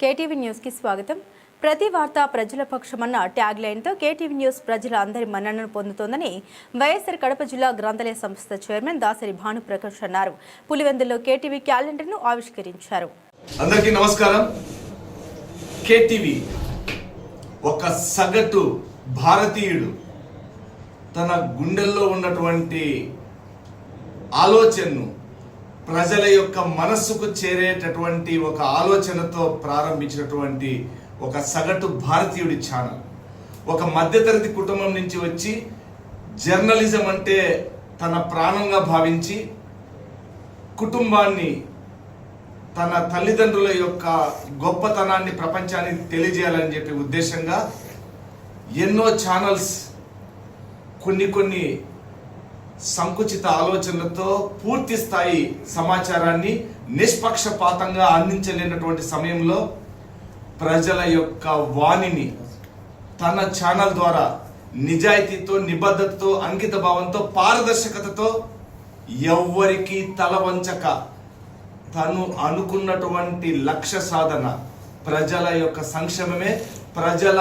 KTV న్యూస్కి స్వాగతం. ప్రతి వార్త ప్రజల పక్షమన్న ట్యాగ్ లైన్తో కేటీవీ న్యూస్ ప్రజల అందరి మన్ననను పొందుతోందని వైఎస్ఆర్ కడప జిల్లా గ్రంథాలయ సంస్థ చైర్మన్ దాసరి భానుప్రకాష్ అన్నారు. పులివెందుల్లో కేటీవీ క్యాలెండర్ను ఆవిష్కరించారు. అందరికీ నమస్కారం. కేటీవీ ఒక సగటు భారతీయుడు తన గుండెల్లో ఉన్నటువంటి ఆలోచనను ప్రజల యొక్క మనస్సుకు చేరేటటువంటి ఒక ఆలోచనతో ప్రారంభించినటువంటి ఒక సగటు భారతీయుడి ఛానల్. ఒక మధ్యతరగతి కుటుంబం నుంచి వచ్చి జర్నలిజం అంటే తన ప్రాణంగా భావించి కుటుంబాన్ని తన తల్లిదండ్రుల యొక్క గొప్పతనాన్ని ప్రపంచానికి తెలియజేయాలని చెప్పే ఉద్దేశంగా ఎన్నో ఛానల్స్ కొన్ని కొన్ని సంకుచిత ఆలోచనలతో పూర్తి స్థాయి సమాచారాన్ని నిష్పక్షపాతంగా అందించలేనటువంటి సమయంలో ప్రజల యొక్క వాణిని తన ఛానల్ ద్వారా నిజాయితీతో నిబద్ధతతో అంకిత భావంతో పారదర్శకతతో ఎవ్వరికి తల వంచక తను అనుకున్నటువంటి లక్ష్య సాధన ప్రజల యొక్క సంక్షేమమే ప్రజల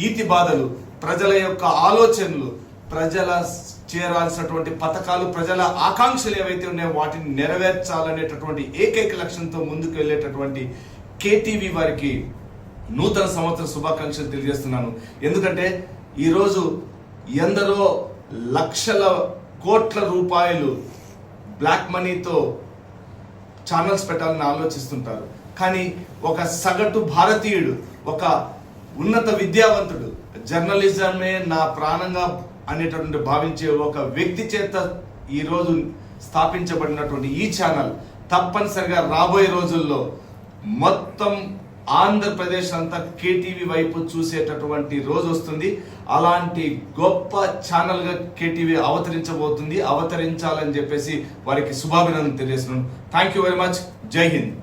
ఈతి బాధలు ప్రజల యొక్క ఆలోచనలు ప్రజల చేరాల్సినటువంటి పథకాలు ప్రజల ఆకాంక్షలు ఏవైతే ఉన్నాయో వాటిని నెరవేర్చాలనేటటువంటి ఏకైక లక్ష్యంతో ముందుకు వెళ్ళేటటువంటి కేటీవీ వారికి నూతన సంవత్సర శుభాకాంక్షలు తెలియజేస్తున్నాను. ఎందుకంటే ఈరోజు ఎందరో లక్షల కోట్ల రూపాయలు బ్లాక్ మనీతో ఛానల్స్ పెట్టాలని ఆలోచిస్తుంటారు. కానీ ఒక సగటు భారతీయుడు ఒక ఉన్నత విద్యావంతుడు జర్నలిజమే నా ప్రాణంగా అనేటటువంటి భావించే ఒక వ్యక్తి చేత ఈరోజు స్థాపించబడినటువంటి ఈ ఛానల్ తప్పనిసరిగా రాబోయే రోజుల్లో మొత్తం ఆంధ్రప్రదేశ్ అంతా కేటీవీ వైపు చూసేటటువంటి రోజు వస్తుంది. అలాంటి గొప్ప ఛానల్గా కేటీవీ అవతరించబోతుంది. అవతరించాలని చెప్పేసి వారికి శుభాభినందన తెలియజేస్తున్నాను. థ్యాంక్ యూ వెరీ మచ్ జై హింద్